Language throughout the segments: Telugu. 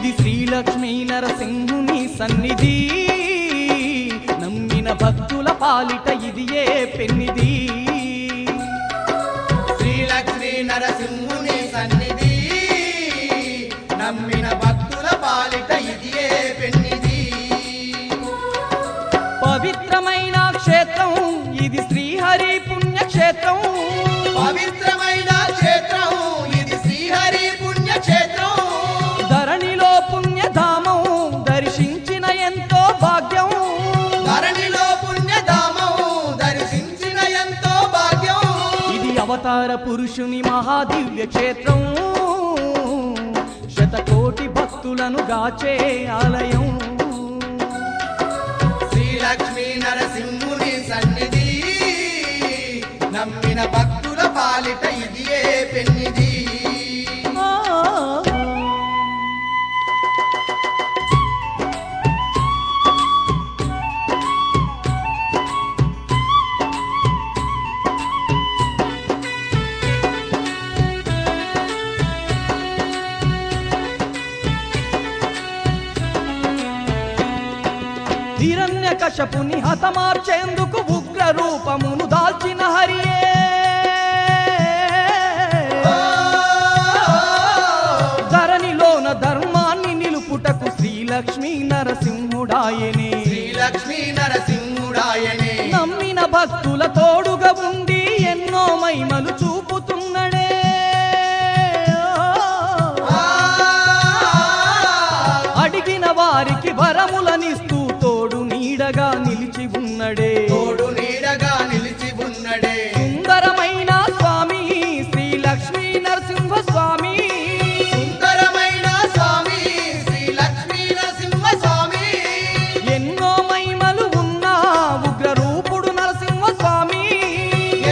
ఇది శ్రీలక్ష్మీ నరసింహుని సన్నిధి. నమ్మిన భక్తుల పాలిట ఇదియే పెన్నిది శ్రీలక్ష్మీ నరసింహుని అవతార పురుషుని మహాదివ్య క్షేత్రం. శతకోటి భక్తులను గాచే ఆలయం. శ్రీలక్ష్మీ నరసింహుని సన్నిధి. నమ్మిన భక్తుల పాలిట ఇదియే పెన్నిది హిరణ్య కశపుని హతమార్చేందుకు ఉగ్ర రూపమును దాల్చిన హరియే. ధరణిలోన ధర్మాన్ని నిలుపుటకు శ్రీలక్ష్మీ నరసింహుడాయనే. శ్రీలక్ష్మీ నరసింహుడాయనే. నమ్మిన భక్తుల తోడుగా ఉండి ఎన్నో మహిమలు చూపుతున్నడే నీడగా నిలిచి ఉన్నడే. తోడు నీడగా నిలిచి ఉన్నడే. సుందరమైన స్వామి శ్రీ లక్ష్మీ నరసింహ స్వామి సుందరమైన స్వామి శ్రీలక్ష్మీ నరసింహ స్వామి ఎన్నో మహిమలు ఉన్న ఉగ్ర రూపుడు నరసింహ స్వామి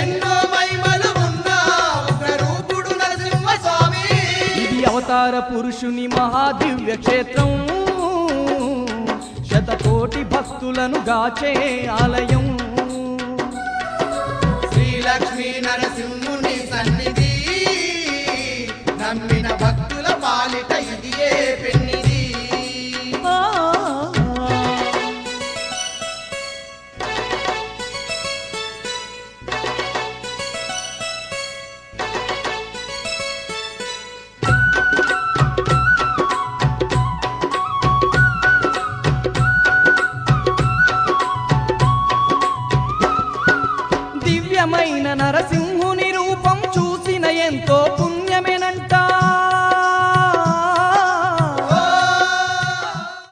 ఎన్నో మహిమలు ఉన్న నరసింహ స్వామి ఇది అవతార పురుషుని మహాదివ్య క్షేత్రం కోటి భక్తులను గాచే ఆలయం. శ్రీలక్ష్మీ నరసింహుని సన్నిధి